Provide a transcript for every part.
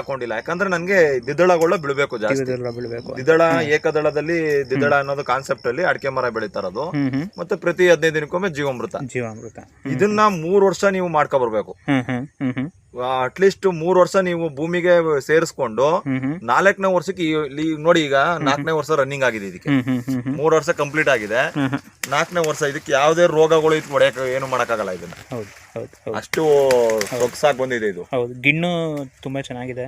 ಹಾಕೊಂಡಿಲ್ಲ. ಯಾಕಂದ್ರೆ ನನಗೆ ದಿದಳಗಳ ಬಿಡಬೇಕು ಜಾಸ್ತಿ. ಬೀಳ್ಬೇಕು. ದಿದಳ ಏಕದಳದಲ್ಲಿ ದಿದಳ ಅನ್ನೋದು ಕಾನ್ಸೆಪ್ಟ್ ಅಲ್ಲಿ ಅಡಿಕೆ ಮರ ಬೆಳಿತಾರದು ಮತ್ತೆ ಪ್ರತಿ ಹದಿನೈದು ದಿನಕ್ಕೊಮ್ಮೆ ಜೀವಾಮೃತ. ಜೀವಾಮೃತ. ಇದನ್ನ ಮೂರ್ ವರ್ಷ ನೀವು ಮಾಡ್ಕೊ ಬರ್ಬೇಕು. ಅಟ್ಲೀಸ್ಟ್ ಮೂರ್ ವರ್ಷ ನೀವು ಭೂಮಿಗೆ ಸೇರಿಸ್ಕೊಂಡು ನಾಲ್ಕನೇ ವರ್ಷಕ್ಕೆ ನೋಡಿ ಈಗ ನಾಲ್ಕನೇ ವರ್ಷ ರನ್ನಿಂಗ್ ಆಗಿದೆ ಇದಕ್ಕೆ. ಮೂರ್ ವರ್ಷ ಕಂಪ್ಲೀಟ್ ಆಗಿದೆ. ನಾಲ್ಕನೇ ವರ್ಷ ಇದಕ್ಕೆ ಯಾವುದೇ ರೋಗಗಳು ಇದು ಹೊಡೆಯಕ್ ಏನು ಮಾಡಕ್ಕಾಗಲ್ಲ ಇದನ್ನ. ಅಷ್ಟು ಸೊಗಸಾಗಿ ಬಂದಿದೆ ಇದು. ಗಿಣ್ಣು ತುಂಬಾ ಚೆನ್ನಾಗಿದೆ.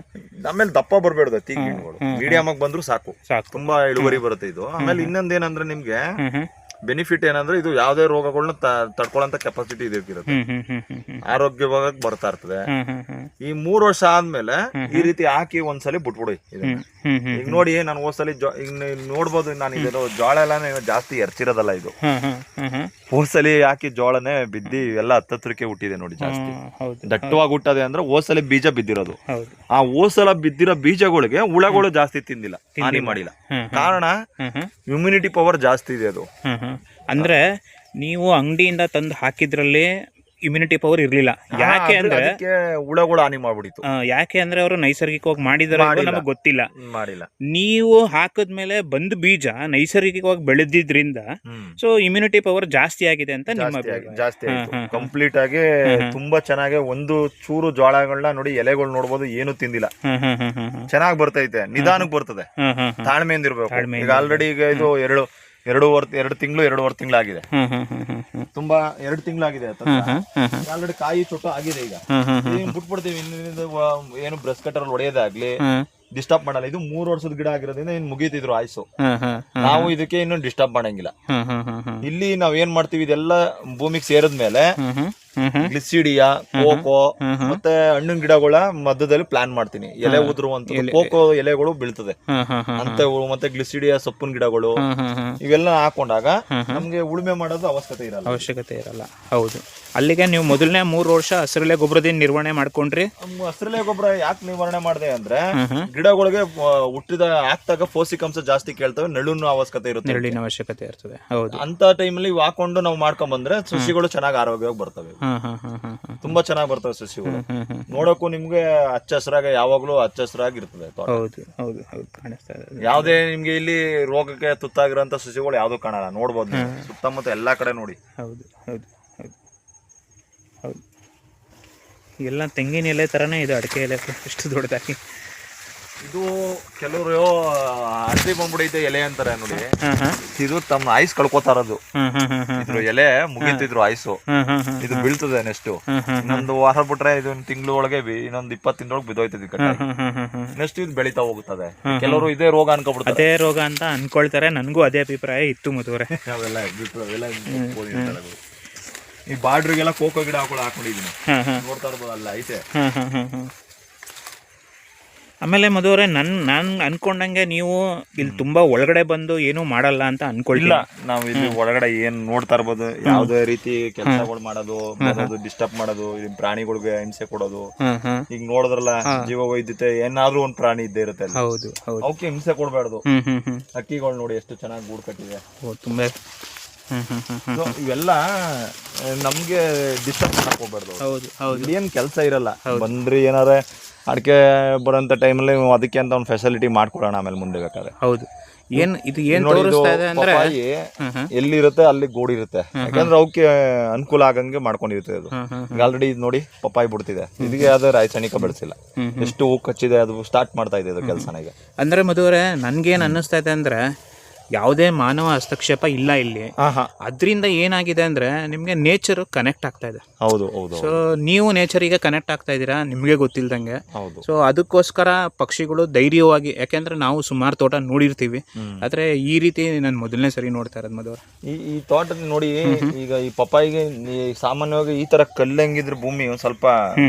ಆಮೇಲೆ ದಪ್ಪ ಬರ್ಬೇಡದ ತೀ ಗಿಣ್ಣುಗಳು. ಮೀಡಿಯಂ ಆಗಿ ಬಂದ್ರು ಸಾಕು. ಸಾಕು. ತುಂಬಾ ಇಳುವರಿ ಬರುತ್ತೆ ಇದು. ಆಮೇಲೆ ಇನ್ನೊಂದೇನಂದ್ರೆ ನಿಮ್ಗೆ ಹ್ಮ್ ಹ್ಮ್. ಬೆನಿಫಿಟ್ ಏನಂದ್ರೆ ಇದು ಯಾವುದೇ ರೋಗಗಳನ್ನ ತಡ್ಕೊಳ್ಳೋ ಕೆಪಾಸಿಟಿ ಇದಕ್ಕಿರುತ್ತೆ ಆರೋಗ್ಯವಾಗಿ ಬರ್ತಾ ಇರ್ತದೆ. ಈ ಮೂರ್ ವರ್ಷ ಆದ್ಮೇಲೆ ಈ ರೀತಿ ಹಾಕಿ ಒಂದ್ಸಲಿ ಬಿಟ್ಬಿಡಿ ಇದನ್ನ. ಈಗ ನೋಡಿ ನಾನು ಹೋದ್ಸಲಿ ಜೊ- ಈಗ ನೀವು ನೋಡ್ಬೋದು ನಾನು ಇದು ಜೋಳ ಎಲ್ಲ ಜಾಸ್ತಿ ಎರ್ಚಿರೋದಲ್ಲ ಇದು. ಹ್ಮ್ ಹ್ಮ್ ಹ್ಮ್ ಹ್ಮ್ ಹೋದ್ಸಲಿ ಹಾಕಿ ಜೋಳನೇ ಬಿದ್ದಿ ಎಲ್ಲ ಹತ್ತತ್ರಕ್ಕೆ ಹುಟ್ಟಿದೆ ನೋಡಿ ಜಾಸ್ತಿ. ಹ್ಮ್, ಹೌದು ದಟ್ಟವಾಗಿ ಹುಟ್ಟದೆ ಅಂದ್ರೆ ಹೋದ್ಸಲಿ ಬೀಜ ಬಿದ್ದಿರೋದು. ಹೌದು. ಆ ಹೋದ್ಸಲ ಬಿದ್ದಿರೋ ಬೀಜಗಳಿಗೆ ಹುಳಗಳು ಜಾಸ್ತಿ ತಿಂದಿಲ್ಲ ಹಾನಿ ಮಾಡಿಲ್ಲ. ಹ್ಮ್ ಕಾರಣ ಹ್ಮ್ ಹ್ಮ್. ಇಮ್ಯುನಿಟಿ ಪವರ್ ಜಾಸ್ತಿ ಇದೆ ಅದು. ಹ್ಮ್ ಹ್ಮ್. ಅಂದ್ರೆ ನೀವು ಅಂಗಡಿಯಿಂದ ತಂದು ಹಾಕಿದ್ರಲ್ಲಿ ಇಮ್ಯುನಿಟಿ ಪವರ್ ಇರ್ಲಿಲ್ಲ. ಯಾಕೆ ಅಂದ್ರೆ ಹುಳಗಳು ಹಾನಿ ಮಾಡ್ಬಿಡಿತು ಯಾಕೆ ಅಂದ್ರೆ ಅವರು ನೈಸರ್ಗಿಕವಾಗಿ ಮಾಡಿದಾರೆ ಅಂತ ನಮಗೆ ಗೊತ್ತಿಲ್ಲ. ಮಾಡಿಲ್ಲ. ನೀವು ಹಾಕಿದ್ಮೇಲೆ ಬಂದ್ ಬೀಜ ನೈಸರ್ಗಿಕವಾಗಿ ಬೆಳೆದಿದ್ರಿಂದ ಸೊ ಇಮ್ಯುನಿಟಿ ಪವರ್ ಜಾಸ್ತಿ ಆಗಿದೆ ಅಂತ ನಿಮ್ಮ ಜಾಸ್ತಿ. ಕಂಪ್ಲೀಟ್ ಆಗಿ ತುಂಬಾ ಚೆನ್ನಾಗಿ ಒಂದು ಚೂರು ಜೋಳಗಳನ್ನ ನೋಡಿ ಎಲೆಗಳು ನೋಡ್ಬೋದು ಏನು ತಿಂದಿಲ್ಲ. ಚೆನ್ನಾಗಿ ಬರ್ತೈತೆ. ನಿಧಾನಕ್ಕೆ ಬರ್ತದೆ. ತಾಳ್ಮೆಯಿಂದ ಇರ್ಬೇಕು ಈಗ ಆಲ್ರೆಡಿ ಈಗ ಇದು ಎರಡು ಎರಡು ವರ್ ಎರಡು ತಿಂಗಳು ಎರಡೂವರೆ ತಿಂಗಳಾಗಿದೆ ತುಂಬಾ ಎರಡು ತಿಂಗಳಾಗಿದೆ ಆಲ್ರೆಡಿ ಕಾಯಿ ಚೊಟ್ಟು ಆಗಿದೆ ಈಗ ಬಿಟ್ಬಿಡ್ತೀವಿ ಇನ್ನು ಏನು ಬ್ರಷ್ ಕಟರ್ ಹೊಡೆಯೋದಾಗ್ಲಿ ಹ್ಮ್ ಡಿಸ್ಟರ್ಬ್ ಮಾಡಲ್ಲ ಇದು ಮೂರು ವರ್ಷದ ಗಿಡ ಆಗಿರೋದ್ರಿಂದ ಇನ್ ಮುಗೀತಿದ್ರು ಆಯ್ಸು ನಾವು ಇದಕ್ಕೆ ಇನ್ನು ಡಿಸ್ಟರ್ಬ್ ಮಾಡಂಗಿಲ್ಲ ಇಲ್ಲಿ ನಾವ್ ಏನ್ ಮಾಡ್ತೀವಿ ಇದೆಲ್ಲ ಭೂಮಿಗೆ ಸೇರಿದ್ಮೇಲೆ ಗ್ಲಿಸಿಡಿಯಾ ಕೋಕೋ ಮತ್ತೆ ಹಣ್ಣಿನ ಗಿಡಗಳ ಮಧ್ಯದಲ್ಲಿ ಪ್ಲಾನ್ ಮಾಡ್ತೀನಿ. ಎಲೆ ಉದುರುವಂತ ಕೋಕೋ ಎಲೆಗಳು ಬೀಳ್ತದೆ. ಅಂತ ಮತ್ತೆ ಗ್ಲಿಸಿಡಿಯಾ ಸೊಪ್ಪಿನ ಗಿಡಗಳು ಇವೆಲ್ಲ ಹಾಕೊಂಡಾಗ ನಮ್ಗೆ ಉಳುಮೆ ಮಾಡೋದು ಅವಶ್ಯಕತೆ ಇರಲ್ಲ. ಅವಶ್ಯಕತೆ ಇರಲ್ಲ. ಹೌದು. ಅಲ್ಲಿಗೆ ನೀವು ಮೊದಲನೇ ಮೂರು ವರ್ಷ ಹಸಿರಲೆ ಗೊಬ್ಬರದಿಂದ ನಿರ್ವಹಣೆ ಮಾಡ್ಕೊಂಡ್ರಿ? ಹಸಿರಲೆ ಗೊಬ್ಬರ ಯಾಕೆ ನಿರ್ವಹಣೆ ಮಾಡಿದೆ ಅಂದ್ರೆ ಗಿಡಗಳಿಗೆ ಹುಟ್ಟಿದ ಹಾಕ್ದಾಗ ಪೋಷಕಾಂಶ ಜಾಸ್ತಿ ಕೇಳ್ತವೆ ನೆಳ್ಳಿನ ಅವಶ್ಯಕತೆ ಇರುತ್ತೆ ನೆರಳಿನ ಅವಶ್ಯಕತೆ ಇರ್ತದೆ ಹೌದು. ಅಂತ ಟೈಮಲ್ಲಿ ಅಲ್ಲಿ ಹಾಕೊಂಡು ನಾವು ಮಾಡ್ಕೊಂಡ್ ಬಂದ್ರೆ ಸಸಿಗಳು ಚೆನ್ನಾಗಿ ಆರೋಗ್ಯವಾಗಿ ಬರ್ತವೆ. ತುಂಬಾ ಚೆನ್ನಾಗಿ ಬರ್ತವೆ ಸಸಿಗಳು. ನೋಡಕ್ಕೂ ನಿಮ್ಗೆ ಹಚ್ಚ ಹಸಿರಾಗ ಯಾವಾಗ್ಲೂ ಹಚ್ಚ ಹಸಿರಾಗಿ ಇರ್ತದೆ ಹೌದು ಹೌದು ಹೌದು ಕಾಣಿಸ್ತಾ ಇದೆ. ಯಾವ್ದೇ ನಿಮ್ಗೆ ಇಲ್ಲಿ ರೋಗಕ್ಕೆ ತುತ್ತಾಗಿರೋಂಥ ಸಸಿಗಳು ಯಾವ್ದು ಕಾಣಲ್ಲ ನೋಡ್ಬೋದು. ಸುತ್ತಮುತ್ತ ಎಲ್ಲಾ ಕಡೆ ನೋಡಿ. ಹೌದು ಹೌದು. ಎಲ್ಲ ತೆಂಗಿನ ಎಲೆ ಥರನೇ ಇದು ಅಡಿಕೆ ಎಲೆ ಎಷ್ಟು ದೊಡ್ಡದಾಗಿ ಇದು ಕೆಲವರು ಹಸಿ ಬಂದ್ಬಿಡೈತೆ ಎಲೆ ಅಂತಾರೆ ನೋಡಿ ಇದು ತಮ್ಮ ಐಸ್ ಕಳ್ಕೊತಾರದು ಇದ್ರ ಎಲೆ ಮುಗಿತಿದ್ರು ಐಸು ಇದು ಬೀಳ್ತದೆ ನೆಕ್ಸ್ಟ್ ಇನ್ನೊಂದು ವಾರ ಬಿಟ್ರೆ ಇದು ತಿಂಗಳು ಒಳಗೆ ಬಿ- ಇನ್ನೊಂದು ಇಪ್ಪತ್ತು ತಿಂಗಳೊಳಗೆ ಬಿದ್ದೋಯ್ತದೆ ನೆಕ್ಸ್ಟ್ ಇದು ಬೆಳೀತಾ ಹೋಗುತ್ತದೆ ಕೆಲವರು ಇದೇ ರೋಗ ಅನ್ಕೊಬಿಡ್ತಾರೆ ಅದೇ ರೋಗ ಅಂತ ಅನ್ಕೊಳ್ತಾರೆ ನನಗೂ ಅದೇ ಅಭಿಪ್ರಾಯ ಇತ್ತು ಮದುವೆ ಅವೆಲ್ಲ. ಈ ಬಾರ್ಡ್ರಿಗೆಲ್ಲ ಕೋಕೋ ಗಿಡ ಹಾಕೊಂಡು ಹಾಕೊಂಡಿದೀನಿ. ಹಾಂ ಹಾಂ ನೋಡ್ತಾ ಇರ್ಬೋದು ಅಲ್ಲ ಐತೆ ಆಮೇಲೆ ಮದುವರೆ ನನ್ ನಾನು ಅನ್ಕೊಂಡಂಗೆ ನೀವು ಇಲ್ಲಿ ತುಂಬಾ ಒಳಗಡೆ ಬಂದು ಏನೂ ಮಾಡಲ್ಲ ಅಂತ ಅನ್ಕೊಳ್ಳಿಲ್ಲ ನಾವು ಇಲ್ಲಿ ಒಳಗಡೆ ಏನ್ ನೋಡ್ತಾ ಇರ್ಬೋದು ಯಾವ್ದೇ ರೀತಿ ಕೆಲಸಗಳು ಮಾಡೋದು ಬರೋದು ಡಿಸ್ಟರ್ಬ್ ಮಾಡೋದು ಇಲ್ಲಿ ಪ್ರಾಣಿಗಳಿಗೆ ಹಿಂಸೆ ಕೊಡೋದು. ಈಗ ನೋಡಿದ್ರಲ್ಲ ಜೀವ ವೈದ್ಯತೆ ಏನಾದ್ರೂ ಒಂದ್ ಪ್ರಾಣಿ ಇದ್ದೇ ಇರುತ್ತೆ ಹೌದು ಅವಕ್ಕೆ ಹಿಂಸೆ ಕೊಡಬಾರ್ದು. ಹಕ್ಕಿಗಳು ನೋಡಿ ಎಷ್ಟು ಚೆನ್ನಾಗಿ ಗೂಡ್ ಕಟ್ಟಿದೆ. ತುಂಬಾ ಇವೆಲ್ಲ ನಮ್ಗೆ ಡಿಸ್ಟರ್ಬ್ ಮಾಡಕ್ ಹೋಗ್ಬಾರ್ದು. ಹೌದು ಹೌದು. ಏನ್ ಕೆಲಸ ಇರಲ್ಲ. ಬಂದ್ರಿ ಏನಾರ ಅಡಿಕೆ ಬರೋಂಥ ಟೈಮಲ್ಲಿ ಅದಕ್ಕೆ ಅಂತ ಒಂದು ಫೆಸಿಲಿಟಿ ಮಾಡ್ಕೊಡೋಣ ಆಮೇಲೆ ಮುಂದೆ ಬೇಕಾದ್ರೆ. ಹೌದು. ಏನ್ ಇದು ಏನ್ ನೋಡಿ ಇದು ತೋರಿಸ್ತಾ ಇದೆ ಅಂದ್ರೆ ಪಪ್ಪಾಯಿ ಎಲ್ಲಿರುತ್ತೆ ಅಲ್ಲಿ ಗೋಡಿರುತ್ತೆ. ಇರುತ್ತೆ ಯಾಕಂದ್ರೆ ಅವಕ್ಕೆ ಅನುಕೂಲ ಆಗಂಗೆ ಮಾಡ್ಕೊಂಡಿರುತ್ತೆ ಅದು ಆಲ್ರೆಡಿ ಇದು ನೋಡಿ ಪಪ್ಪಾಯಿ ಬಿಡ್ತಿದೆ. ಇದಕ್ಕೆ ಅದು ರಾಸಾಯನಿಕ ಬೆಳೆಸಿಲ್ಲ. ಎಷ್ಟು ಹೂ ಕಚ್ಚಿದೆ ಅದು ಸ್ಟಾರ್ಟ್ ಮಾಡ್ತಾ ಇದೆ ಅದು ಕೆಲಸನ ಈಗ ಅಂದ್ರೆ ನನ್ಗೆ ನನ್ಗೇನ್ ಅನ್ನಿಸ್ತಾ ಇದೆ ಅಂದ್ರೆ ಯಾವುದೇ ಮಾನವ ಹಸ್ತಕ್ಷೇಪ ಇಲ್ಲ ಇಲ್ಲಿ. ಅದರಿಂದ ಏನಾಗಿದೆ ಅಂದ್ರೆ ನಿಮ್ಗೆ ನೇಚರ್ ಕನೆಕ್ಟ್ ಆಗ್ತಾ ಇದೆ. ಹೌದು ಹೌದು ಸೊ ನೀವು ನೇಚರಿಗೆ ಕನೆಕ್ಟ್ ಆಗ್ತಾ ಇದ್ದೀರಾ? ನಿಮಗೆ ಗೊತ್ತಿಲ್ದಂಗೆ. ಸೊ ಅದಕ್ಕೋಸ್ಕರ ಪಕ್ಷಿಗಳು ಧೈರ್ಯವಾಗಿ ಯಾಕೆಂದ್ರೆ ನಾವು ಸುಮಾರು ತೋಟ ನೋಡಿರ್ತೀವಿ. ಆದ್ರೆ ಈ ರೀತಿ ನಾನು ಮೊದಲನೇ ಸರಿ ನೋಡ್ತಾ ಇರೋದು ಮದುವೆ ಈ ಈ ತೋಟದ ನೋಡಿ ಈಗ ಈ ಪಪ್ಪಾಯಿಗೆ ಸಾಮಾನ್ಯವಾಗಿ ಈ ತರ ಕಲ್ಲಂಗಿದ್ರೆ ಭೂಮಿ ಒಂದ್ ಸ್ವಲ್ಪ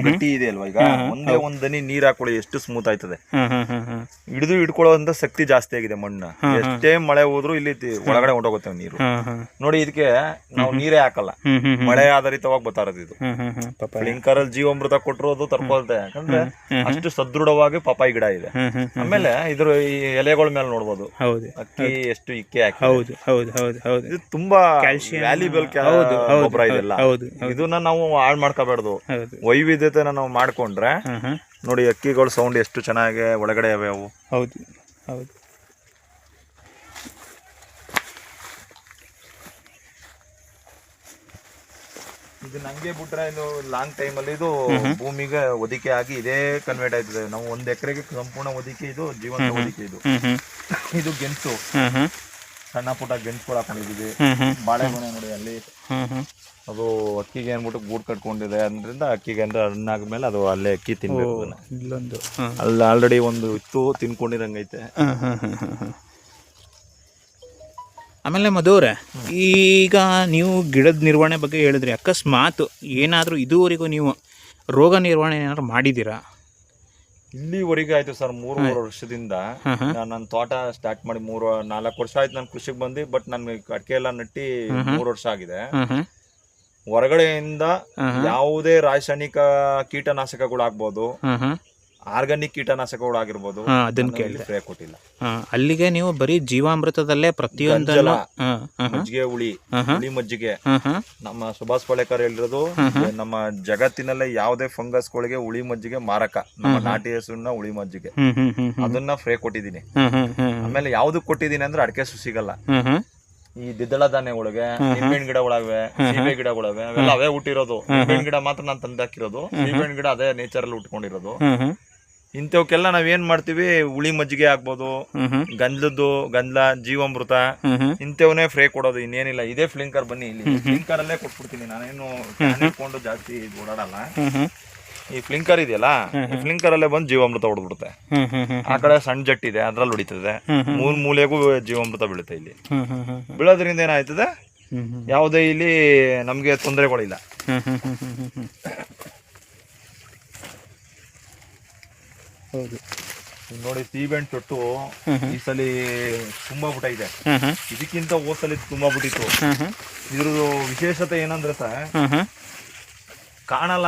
ಗಟ್ಟಿ ಇದೆ ಅಲ್ವಾ ಈಗ? ಒಂದೇ ಒಂದ್ ದನಿ ನೀರ್ ಹಾಕೊಳ್ಳಿ ಎಷ್ಟು ಸ್ಮೂತ್ ಆಯ್ತದೆ. ಹಿಡಿದು ಹಿಡ್ಕೊಳ್ಳೋಂತ ಶಕ್ತಿ ಜಾಸ್ತಿ ಆಗಿದೆ ಮಣ್ಣು. ಎಷ್ಟೇ ಮಳೆ ಹೋದ್ರು ಇಲ್ಲಿ ತಿ- ಒಳಗಡೆ ಹೊಂಟೋಗುತ್ತೆ ನೀರು. ನೋಡಿ ಇದಕ್ಕೆ ನಾವು ನೀರೇ ಹಾಕಲ್ಲ. ಹ್ಮ್ ಹ್ಮ್ ಹ್ಮ್. ಮಳೆ ಆಧಾರಿತವಾಗಿ ಬರ್ತಾ ಇರೋದು ಇದು. ಹ್ಮ್ ಹ್ಮ್ ಹ್ಮ್. ಪಾಪ ಫ್ಲಿಂಕರ್ ಅಲ್ಲಿ ಜೀವಾಮೃತ ಕೊಟ್ಟರು ಅದು ತರ್ಕೊಳ್ತೆ ಯಾಕಂದ್ರೆ ಅಷ್ಟು ಸದೃಢವಾಗಿ ಪಪಾಯಿ ಗಿಡ ಇದೆ. ಹ್ಮ್ ಹ್ಮ್ ಹ್ಮ್ ಆಮೇಲೆ ಇದ್ರ ಈ ಎಲೆಗಳ ಮೇಲೆ ನೋಡ್ಬೋದು. ಹೌದು. ಅಕ್ಕಿ ಎಷ್ಟು ಇಕ್ಕೆ ಹಾಕಿ ಹೌದು ಹೌದು ಹೌದು ಹೌದು. ಇದು ತುಂಬಾ. ವ್ಯಾಲ್ಯೂಬಲ್ ಗೊಬ್ಬರ ಇದೆಲ್ಲ. ಹೌದು ಇದನ್ನ ನಾವು ಹಾಳು ಮಾಡ್ಕೋಬಾರ್ದು ಹೌದು. ವೈವಿಧ್ಯತೆನ ನಾವು ಮಾಡ್ಕೊಂಡ್ರೆ ನೋಡಿ ಅಕ್ಕಿಗಳ ಸೌಂಡ್ ಎಷ್ಟು ಚೆನ್ನಾಗಿ ಒಳಗಡೆ ಅವೆ ಅವು. ಹೌದು ಹೌದು. ಇದು ನಂಗೆ ಬಿಟ್ರೆ ಇದು ಲಾಂಗ್ ಟೈಮ್ ಅಲ್ಲಿ ಇದು ಭೂಮಿಗೆ ಒದಿಕೆ ಆಗಿ ಇದೇ ಕನ್ವರ್ಟ್ ಆಯ್ತದೆ. ನಾವು ಒಂದ್ ಎಕರೆಗೆ ಸಂಪೂರ್ಣ ಒದಿಕೆ ಇದು ಜೀವಂತ ಒದಿಕೆ ಇದು. ಇದು ಗೆಣಸು. ಸಣ್ಣ ಪುಟ್ಟ ಗೆಣಸುಗಳು ಹಾಕೊಂಡಿದ್ದೀವಿ. ಬಾಳೆಗೊನೆ ನೋಡಿ ಅಲ್ಲಿ. ಅದು ಅಕ್ಕಿಗೆ ಏನ್ಬಿಟ್ಟು ಗೂಡ್ ಕಟ್ಕೊಂಡಿದೆ. ಅದರಿಂದ ಅಕ್ಕಿಗೆ ಅಂದ್ರೆ ಹಣ್ಣಾದ್ಮೇಲೆ ಅದು ಅಲ್ಲೇ ಅಕ್ಕಿ ತಿನ್ಬೇಕು ಇಲ್ಲೊಂದು. ಅಲ್ಲಿ ಆಲ್ರೆಡಿ ಒಂದು ಇತ್ತು ತಿನ್ಕೊಂಡಿರಂಗೈತೆ ಆಮೇಲೆ ಮಧುವ್ರೆ ಈಗ ನೀವು ಗಿಡದ ನಿರ್ವಹಣೆ ಬಗ್ಗೆ ಹೇಳಿದ್ರಿ ಅಕಸ್ಮಾತ್ ಏನಾದರೂ ಇದುವರೆಗೂ ನೀವು ರೋಗ ನಿರ್ವಹಣೆ ಏನಾದ್ರು ಮಾಡಿದ್ದೀರಾ? ಇಲ್ಲಿವರೆಗೆ ಆಯ್ತು ಸರ್ ಮೂರು ಮೂರು ವರ್ಷದಿಂದ. ನಾನು ನನ್ನ ತೋಟ ಸ್ಟಾರ್ಟ್ ಮಾಡಿ ಮೂರು ನಾಲ್ಕು ವರ್ಷ ಆಯ್ತು ನಾನು ಕೃಷಿಗೆ ಬಂದು ಬಟ್ ನನ್ ಅಡಿಕೆ ಎಲ್ಲ ನಟ್ಟಿ ಮೂರು ವರ್ಷ ಆಗಿದೆ. ಹೊರಗಡೆಯಿಂದ ಯಾವುದೇ ರಾಸಾಯನಿಕ ಕೀಟನಾಶಕಗಳು ಆಗ್ಬೋದು. ಆರ್ಗಾನಿಕ್ ಕೀಟನಾಶಕಗಳು ಆಗಿರ್ಬೋದು ಕೇಳಿದ್ರೆ ಅದನ್ನು ನಾನು ಕೇಳಿದೆ ಇಲ್ಲಿ ಸ್ಪ್ರೇ ಕೊಟ್ಟಿಲ್ಲ ಅಲ್ಲಿಗೆ ನೀವು ಬರೀ ಜೀವಾಮೃತದಲ್ಲೇ ಹಾಂ ಮಜ್ಜಿಗೆ ಹುಳಿ ಹುಳಿ ಮಜ್ಜಿಗೆ ನಮ್ಮ ಸುಭಾಷ್ ಪಾಳೇಕರ್ ಹೇಳಿರೋದು ನಮ್ಮ ಜಗತ್ತಿನಲ್ಲೇ ಯಾವುದೇ ಫಂಗಸ್ಗಳಿಗೆ ಹುಳಿ ಮಜ್ಜಿಗೆ ಮಾರಕ ನಮ್ಮ ನಾಟಿ ಹಸುವಿನ ಹುಳಿ ಮಜ್ಜಿಗೆ ಅದನ್ನ ಫ್ರೇ ಕೊಟ್ಟಿದ್ದೀನಿ ಆಮೇಲೆ ಯಾವ್ದಕ್ ಕೊಟ್ಟಿದ್ದೀನಿ ಅಂದ್ರೆ ಅಡಿಕೆ ಸಿಗಲ್ಲ ಈ ದಿದ್ದಳ ಧಾನ್ಯಗಳಿಗೆ ನಿಂಬೆಹಣ್ಣು ಗಿಡಗಳವೆ ಸೀಬೆ ಗಿಡಗಳವೆ ಅವೆಲ್ಲ ಅವೇ ಹುಟ್ಟಿರೋದು ನಿಂಬೆಹಣ್ಣು ಗಿಡ ಮಾತ್ರ ನಾನು ತಂದಾಕಿರೋದು ಹಾಕಿರೋದು ಸೀಬೆಹಣ್ಣು ಗಿಡ ಅದೇ ನೇಚರ್ ಅಲ್ಲಿ ಉಟ್ಕೊಂಡಿರೋದು ಇಂಥವಕ್ಕೆಲ್ಲ ನಾವೇನ್ ಮಾಡ್ತೀವಿ ಹುಳಿ ಮಜ್ಜಿಗೆ ಆಗ್ಬೋದು ಗಂಧದ್ದು ಗಂಧ ಜೀವಾಮೃತ ಇಂಥವನ್ನೇ ಫ್ರೇ ಕೊಡೋದು ಇನ್ನೇನಿಲ್ಲ ಇದೇ ಫ್ಲಿಂಕರ್ ಬನ್ನಿ ಇಲ್ಲಿ ಫ್ಲಿಂಕರ್ ಅಲ್ಲೇ ಕೊಟ್ಬಿಡ್ತೀನಿ ನಾನೇನು ಕೊಂಡು ಇಟ್ಕೊಂಡು ಜಾಸ್ತಿ ಓಡಾಡಲ್ಲ ಈ ಫ್ಲಿಂಕರ್ ಇದೆಯಲ್ಲ ಈ ಫ್ಲಿಂಕರ್ ಅಲ್ಲೇ ಬಂದು ಜೀವಾಮೃತ ಹ್ಞೂ ಆ ಕಡೆ ಸಣ್ಣ ಜಟ್ ಇದೆ ಅದ್ರಲ್ಲಿ ಹೊಡಿತದೆ ಮೂರ್ ಮೂಲೆಗೂ ಜೀವಾಮೃತ ಬೀಳುತ್ತೆ ಇಲ್ಲಿ ಬೀಳೋದ್ರಿಂದ ಏನಾಯ್ತದೆ ಯಾವುದೇ ಇಲ್ಲಿ ನಮ್ಗೆ ತೊಂದರೆಗಳಿಲ್ಲ ಹೌದು. ನೋಡಿ ಸೀಬೆಹಣ್ಣು ತೊಟ್ಟು ಈ ಸಲ ತುಂಬಾ ಬಿಟ್ಟ ಇದೆ. ಇದಕ್ಕಿಂತ ಹೋದ್ ಸಲ ತುಂಬಾ ಬಿಟ್ಟಿತ್ತು. ಇದ್ರದ್ದು ವಿಶೇಷತೆ ಏನಂದ್ರೆ ಸರ್ ಕಾಣಲ್ಲ